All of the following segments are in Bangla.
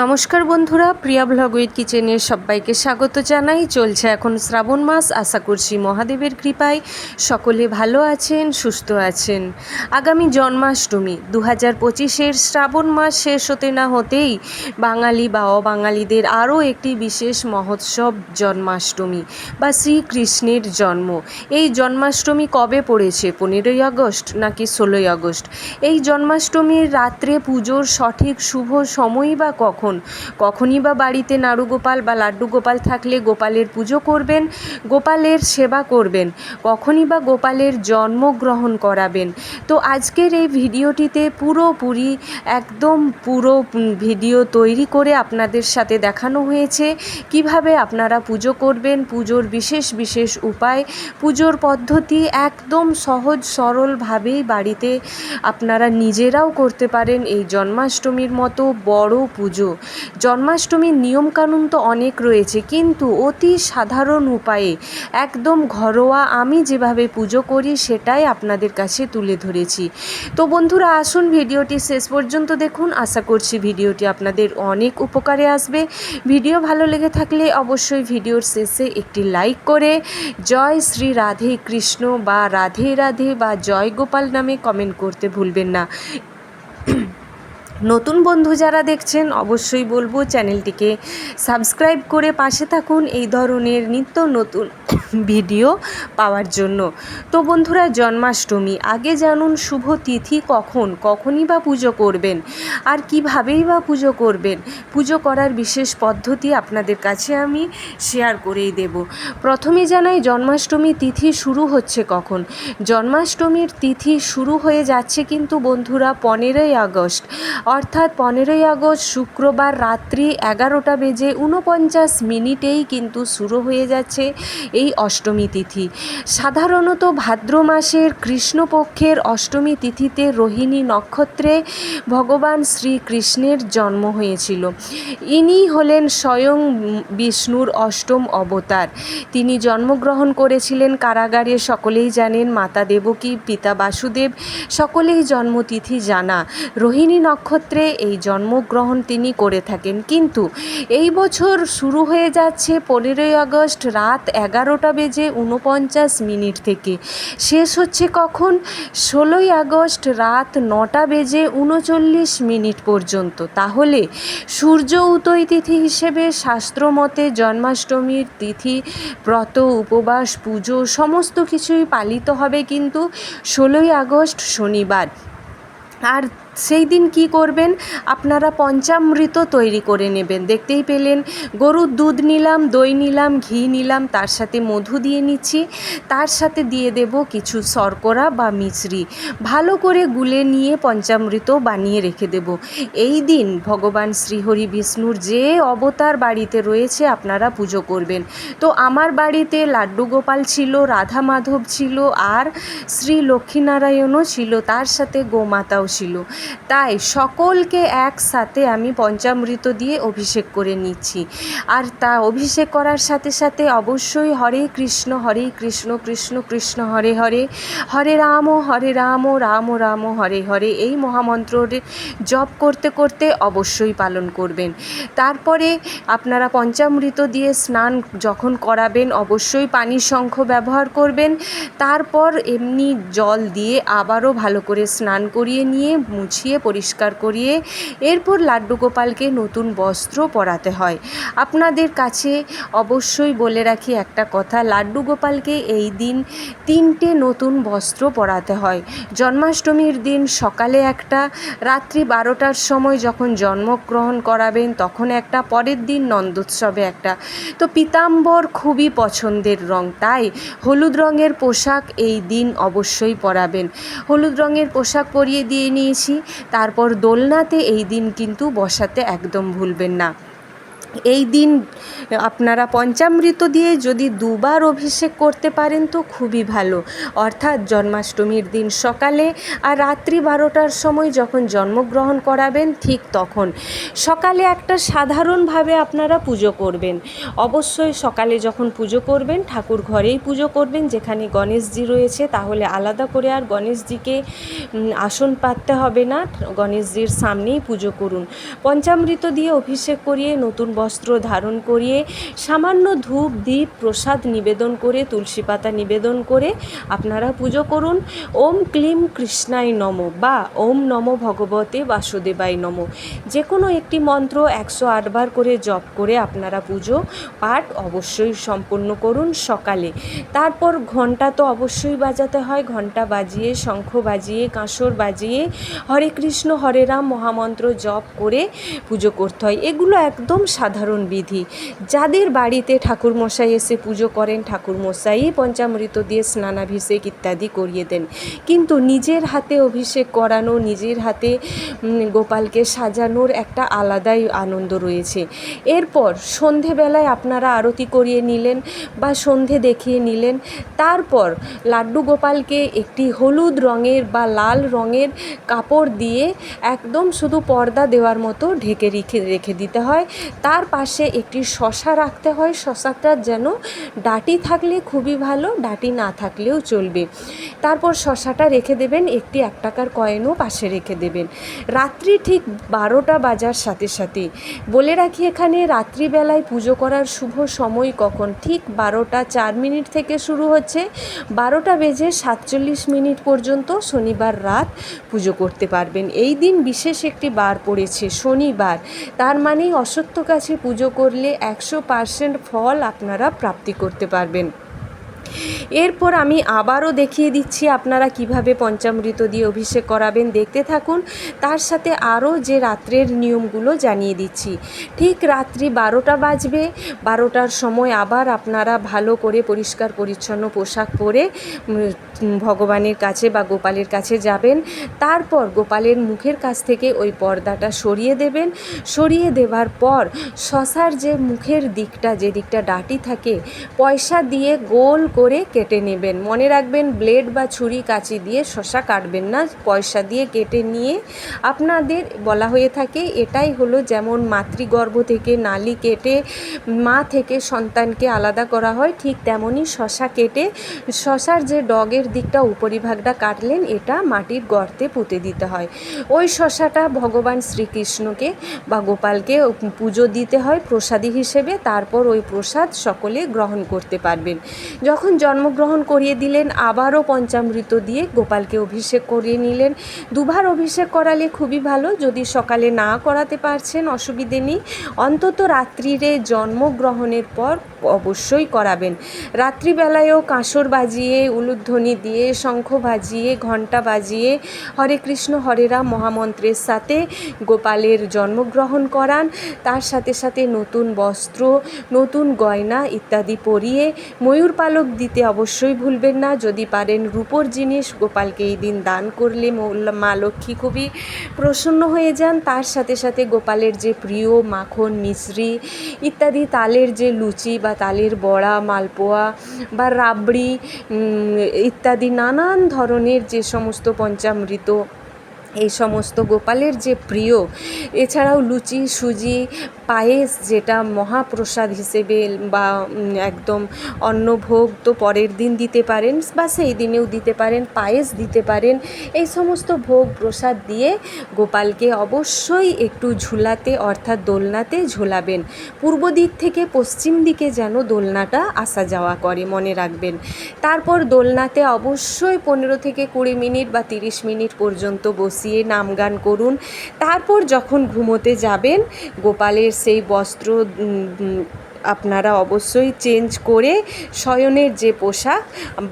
নমস্কার বন্ধুরা, প্রিয়া ব্লগ উইথ কিচেনের সবাইকে স্বাগত জানাই। চলছে এখন শ্রাবণ মাস, আশা করছি মহাদেবের কৃপায় সকলে ভালো আছেন, সুস্থ আছেন। আগামী জন্মাষ্টমী দু হাজার পঁচিশের শ্রাবণ মাস শেষ হতে না হতেই বাঙালি বা অবাঙালিদের আরও একটি বিশেষ মহোৎসব জন্মাষ্টমী বা শ্রীকৃষ্ণের জন্ম। এই জন্মাষ্টমী কবে পড়েছে? পনেরোই আগস্ট নাকি ষোলোই আগস্ট? এই জন্মাষ্টমীর রাত্রে পুজোর সঠিক শুভ সময় বা কখন? কখনই বা বাড়িতে নাড়ু গোপাল বা লাড্ডু গোপাল থাকলে গোপালের পুজো করবেন, গোপালের সেবা করবেন, কখনই বা গোপালের জন্মগ্রহণ করাবেন। তো আজকের এই ভিডিওটিতে পুরোপুরি একদম পুরো ভিডিও তৈরি করে আপনাদের সাথে দেখানো হয়েছে। কীভাবে আপনারা পুজো করবেন, পুজোর বিশেষ বিশেষ উপায়, পুজোর পদ্ধতি একদম সহজ সরলভাবেই বাড়িতে আপনারা নিজেরাও করতে পারেন এই জন্মাষ্টমীর মতো বড় পুজো। জন্মাষ্টমীর নিয়মকানুন তো অনেক রয়েছে, কিন্তু অতি সাধারণ উপায়ে একদম ঘরোয়া আমি যেভাবে পুজো করি সেটাই আপনাদের কাছে তুলে ধরেছি। তো বন্ধুরা, আসুন ভিডিওটি শেষ পর্যন্ত দেখুন। আশা করছি ভিডিওটি আপনাদের অনেক উপকারে আসবে। ভিডিও ভালো লেগে থাকলে অবশ্যই ভিডিওর শেষে একটি লাইক করে জয় শ্রী রাধে কৃষ্ণ বা রাধে রাধে বা জয় গোপাল নামে কমেন্ট করতে ভুলবেন না। নতুন বন্ধু যারা দেখছেন, অবশ্যই বলব চ্যানেলটিকে সাবস্ক্রাইব করে পাশে থাকুন এই ধরনের নিত্য নতুন ভিডিও পাওয়ার জন্য। তো বন্ধুরা, জন্মাষ্টমী, আগে জানুন শুভ তিথি কখন? কখনই বা পুজো করবেন? আর কিভাবেই বা পুজো করবেন? পুজো করার বিশেষ পদ্ধতি আপনাদের কাছে আমি শেয়ার করেই দেব। প্রথমে জানাই, জন্মাষ্টমী তিথি শুরু হচ্ছে কখন? জন্মাষ্টমীর তিথি শুরু হয়ে যাচ্ছে কিন্তু বন্ধুরা, পনেরোই আগস্ট। অর্থাৎ পনেরোই আগস্ট শুক্রবার রাত্রি এগারোটা বেজে উনপঞ্চাশ মিনিটেই কিন্তু শুরু হয়ে যাচ্ছে এই অষ্টমী তিথি। সাধারণত ভাদ্র মাসের কৃষ্ণপক্ষের অষ্টমী তিথিতে রোহিণী নক্ষত্রে ভগবান শ্রীকৃষ্ণের জন্ম হয়েছিল। ইনি হলেন স্বয়ং বিষ্ণুর অষ্টম অবতার। তিনি জন্মগ্রহণ করেছিলেন কারাগারে, সকলেই জানেন, মাতা দেবকী, পিতা বাসুদেব, সকলেই জন্মতিথি জানা। রোহিণী নক্ষত্রে এই জন্মগ্রহণ তিনি করে থাকেন। কিন্তু এই বছর শুরু হয়ে যাচ্ছে পনেরোই আগস্ট রাত এগারোটা বেজে উনপঞ্চাশ মিনিট থেকে। শেষ হচ্ছে কখন? ষোলোই আগস্ট রাত নটা বেজে উনচল্লিশ মিনিট পর্যন্ত। তাহলে সূর্য উদয় তিথি হিসেবে শাস্ত্রমতে জন্মাষ্টমীর তিথি, ব্রত, উপবাস, পুজো সমস্ত কিছুই পালিত হবে কিন্তু ষোলোই আগস্ট শনিবার। আর সেই দিন কি করবেন? আপনারা পঞ্চামৃত তৈরি করে নেবেন। দেখতেই পেলেন, গরুর দুধ নিলাম, দই নিলাম, ঘি নিলাম, তার সাথে মধু দিয়ে নিচ্ছি। তার সাথে দিয়ে দেব কিছু শর্করা বা মিশ্রি ভালো করে গুলে নিয়ে পঞ্চামৃত বানিয়ে রেখে দেব। এই দিন ভগবান শ্রীহরি বিষ্ণুর যে অবতার বাড়িতে রয়েছে, আপনারা পুজো করবেন। তো আমার বাড়িতে লাড্ডু গোপাল ছিল, রাধা মাধব ছিল, আর শ্রী লক্ষ্মীনারায়ণও ছিল, তার সাথে গোমাতাও ছিল। তাই সকলকে একসাথে আমি পঞ্চামৃত দিয়ে অভিষেক করে নিচ্ছি। আর তা অভিষেক করার সাথে সাথে অবশ্যই হরে কৃষ্ণ হরে কৃষ্ণ কৃষ্ণ কৃষ্ণ, হরে হরে হরে রাম হরে রাম রাম রাম, হরে হরে এই মহামন্ত্রের জপ করতে করতে অবশ্যই পালন করবেন। তারপরে আপনারা পঞ্চামৃত দিয়ে স্নান যখন করাবেন অবশ্যই পানির শঙ্খ ব্যবহার করবেন। তারপর এমনি জল দিয়ে আবারও ভালো করে স্নান করিয়ে নিয়ে মুছিয়ে পরিষ্কার করিয়ে এরপর লাড্ডু গোপালকে নতুন বস্ত্র পরাতে হয়। আপনাদের কাছে অবশ্যই বলে রাখি একটা কথা, লাড্ডু গোপালকে এই দিন তিনটে নতুন বস্ত্র পরাতে হয়। জন্মাষ্টমীর দিন সকালে একটা, রাত্রি বারোটার সময় যখন জন্মগ্রহণ করাবেন তখন একটা, পরের দিন নন্দোৎসবে একটা। তো পিতাম্বর খুবই পছন্দের রং, তাই হলুদ রঙের পোশাক এই দিন অবশ্যই পরাবেন। হলুদ রঙের পোশাক পরিয়ে দিয়ে নিয়েছি। তারপর দোলনাতে এই দিন কিন্তু বসাতে একদম ভুলবেন না। এই দিন আপনারা পঞ্চামৃত দিয়ে যদি দুবার অভিষেক করতে পারেন তো খুবই ভালো। অর্থাৎ জন্মাষ্টমীর দিন সকালে আর রাত্রি বারোটার সময় যখন জন্মগ্রহণ করাবেন ঠিক তখন। সকালে একটা সাধারণভাবে আপনারা পুজো করবেন। অবশ্যই সকালে যখন পুজো করবেন, ঠাকুর ঘরেই পুজো করবেন, যেখানে গণেশজি রয়েছে, তাহলে আলাদা করে আর গণেশজিকে আসন পাততে হবে না। গণেশজির সামনেই পুজো করুন। পঞ্চামৃত দিয়ে অভিষেক করিয়ে নতুন বস্ত্র ধারণ করিয়ে সামান্য ধূপ দ্বীপ প্রসাদ নিবেদন করে, তুলসী পাতা নিবেদন করে আপনারা পুজো করুন। ওম ক্লিম কৃষ্ণায় নম বা ওম নম ভগবতে বাসুদেবায় নম। যে কোনো একটি মন্ত্র একশো আটবার করে জপ করে আপনারা পুজো পাঠ অবশ্যই সম্পূর্ণ করুন সকালে। তারপর ঘণ্টা তো অবশ্যই বাজাতে হয় ঘণ্টা বাজিয়ে, শঙ্খ বাজিয়ে, কাঁসর বাজিয়ে, হরে কৃষ্ণ, হরে রাম মহামন্ত্র জপ করে পুজো করতে হয়। এগুলো একদম সাধারণ বিধি। যাদের বাড়িতে ঠাকুরমশাই এসে পুজো করেন ঠাকুরমশাই পঞ্চামৃত দিয়ে স্নানাভিষেক ইত্যাদি করিয়ে দেন। কিন্তু নিজের হাতে অভিষেক করানো, নিজের হাতে গোপালকে সাজানোর একটা আলাদাই আনন্দ রয়েছে। এরপর সন্ধেবেলায় আপনারা আরতি করিয়ে নিলেন বা সন্ধে দেখিয়ে নিলেন। তারপর লাড্ডু গোপালকে একটি হলুদ রঙের বা লাল রঙের কাপড় দিয়ে একদম শুধু পর্দা দেওয়ার মতো ঢেকে রেখে রেখে দিতে হয়। তার পাশে একটি শশা রাখতে হয়। শশাটার যেন ডাটি থাকলে খুবই ভালো, ডাটি না থাকলেও চলবে। তারপর শশাটা রেখে দেবেন, একটি এক টাকার কয়েনও পাশে রেখে দেবেন। রাত্রি ঠিক বারোটা বাজার সাথে সাথে। বলে রাখি এখানে রাত্রিবেলায় পুজো করার শুভ সময় কখন? ঠিক বারোটা চার মিনিট থেকে শুরু হচ্ছে। বারোটা বেজে সাতচল্লিশ মিনিট পর্যন্ত শনিবার রাত পুজো করতে পারবেন। এই দিন বিশেষ একটি বার পড়েছে, শনিবার। তার মানেই অসত্য কাছে পুজো করলে একশো পার্সেন্ট ফল আপনারা প্রাপ্তি করতে পারবেন। এরপর আমি আবারও দেখিয়ে দিচ্ছি আপনারা কীভাবে পঞ্চামৃত দিয়ে অভিষেক করাবেন। দেখতে থাকুন। তার সাথে আরও যে রাত্রের নিয়মগুলো জানিয়ে দিচ্ছি। ঠিক রাত্রি বারোটা বাজবে। বারোটার সময় আবার আপনারা ভালো করে পরিষ্কার পরিচ্ছন্ন পোশাক পরে ভগবানের কাছে বা গোপালের কাছে যাবেন। তারপর গোপালের মুখের কাছ থেকে ওই পর্দাটা সরিয়ে দেবেন। সরিয়ে দেওয়ার পর শশার যে মুখের দিকটা, যে দিকটা ডাটি থাকে, পয়সা দিয়ে গোল করে কেটে নেবেন। মনে রাখবেন, ব্লেড বা ছুরি কাঁচি দিয়ে শশা কাটবেন না, পয়সা দিয়ে কেটে নিয়ে আপনাদের বলা হয়ে থাকে, এটাই হলো যেমন মাতৃগর্ভ থেকে নালি কেটে মা থেকে সন্তানকে আলাদা করা হয়, ঠিক তেমনই শশা কেটে শশার যে ডগের দিকটা, উপরিভাগটা কাটলেন, এটা মাটির গর্তে পুঁতে দিতে হয়। ওই শশাটা ভগবান শ্রীকৃষ্ণকে বা গোপালকে পুজো দিতে হয় প্রসাদী হিসেবে, তারপর ওই প্রসাদ সকলে গ্রহণ করতে পারবেন। যখন জন্মগ্রহণ করিয়ে দিলেন, আবারও পঞ্চামৃত দিয়ে গোপালকে অভিষেক করিয়ে নিলেন। দুবার অভিষেক করালে খুবই ভালো, যদি সকালে না করাতে পারছেন, অসুবিধে নেই। অন্তত রাত্রিরে জন্মগ্রহণের পর অবশ্যই করাবেন। রাত্রিবেলায়ও কাঁসর বাজিয়ে, উলুধ্বনি দিয়ে, শঙ্খ বাজিয়ে, ঘণ্টা বাজিয়ে, হরে কৃষ্ণ, হরে রাম মহামন্ত্রের সাথে গোপালের জন্মগ্রহণ করান। তার সাথে সাথে নতুন বস্ত্র, নতুন গয়না ইত্যাদি পরিয়ে ময়ূর পালক দিতে অবশ্যই ভুলবেন না। যদি পারেন রূপোর জিনিস, গোপালকে এই দিন দান করলে মৌ- লক্ষ্মী খুবই প্রসন্ন হয়ে যান। তার সাথে সাথে গোপালের যে প্রিয় মাখন মিশ্রি ইত্যাদি, তালের যে লুচি বা তালের বড়া, মালপোয়া বা রাবড়ি ইত্যাদি নানান ধরনের যে সমস্ত পঞ্চামৃত এই সমস্ত গোপালের যে প্রিয়, এছাড়াও লুচি, সুজি, পায়েস যেটা মহাপ্রসাদ হিসেবে বা একদম অন্নভোগ তো পরের দিন দিতে পারেন বা সেই দিনেও দিতে পারেন, পায়েস দিতে পারেন, এই সমস্ত ভোগ প্রসাদ দিয়ে গোপালকে অবশ্যই একটু ঝুলাতে অর্থাৎ দোলনাতে ঝোলাবেন। পূর্ব দিক থেকে পশ্চিম দিকে যেন দোলনাটা আসা যাওয়া করে, মনে রাখবেন। তারপর দোলনাতে অবশ্যই পনেরো থেকে কুড়ি মিনিট বা তিরিশ মিনিট পর্যন্ত বসিয়ে নাম গান করুন। তারপর যখন ঘুমোতে যাবেন গোপালের সেই বস্ত্র আপনারা অবশ্যই চেঞ্জ করে শয়নের যে পোশাক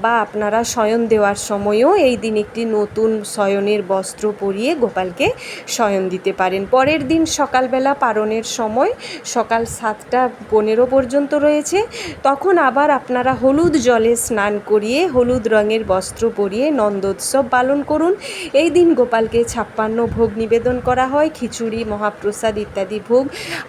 বা আপনারা শয়ন দেওয়ার সময়ও এই দিন একটি নতুন শয়নের বস্ত্র পরিয়ে গোপালকে শয়ন দিতে পারেন। পরের দিন সকালবেলা পারণের সময় সকাল সাতটা পনেরো পর্যন্ত রয়েছে। তখন আবার আপনারা হলুদ জলে স্নান করিয়ে হলুদ রঙের বস্ত্র পরিয়ে নন্দোৎসব পালন করুন। এই দিন গোপালকে ছাপ্পান্ন ভোগ নিবেদন করা হয়। খিচুড়ি, মহাপ্রসাদ ইত্যাদি ভোগ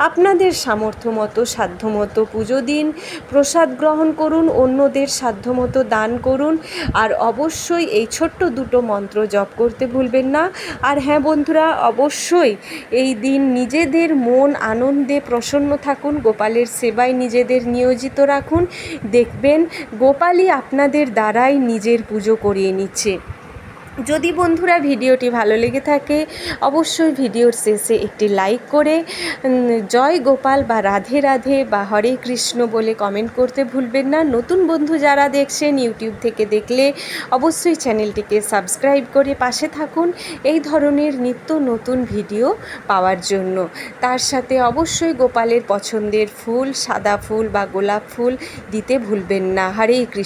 আপনাদের সামর্থ্য মতো সাধ্যমতো পুজো দিন, প্রসাদ গ্রহণ করুন, অন্যদের সাধ্যমতো দান করুন, আর অবশ্যই এই ছোট্ট দুটো মন্ত্র জপ করতে ভুলবেন না। আর হ্যাঁ বন্ধুরা, অবশ্যই এই দিন নিজেদের মন আনন্দে প্রসন্ন থাকুন, গোপালের সেবায় নিজেদের নিয়োজিত রাখুন। দেখবেন গোপালই আপনাদের দ্বারাই নিজের পুজো করিয়ে নিচ্ছে। যদি বন্ধুরা ভিডিওটি ভালো লেগে থাকে, অবশ্যই ভিডিওর শেষে একটি লাইক করে জয় গোপাল বা রাধে রাধে বা হরে কৃষ্ণ বলে কমেন্ট করতে ভুলবেন না। নতুন বন্ধু যারা দেখছেন, ইউটিউব থেকে দেখলে অবশ্যই চ্যানেলটিকে সাবস্ক্রাইব করে পাশে থাকুন। এই ধরনের নিত্য নতুন ভিডিও পাওয়ার জন্য। তার সাথে অবশ্যই গোপালের পছন্দের ফুল, সাদা ফুল বা গোলাপ ফুল দিতে ভুলবেন না। হরে কৃষ্ণ।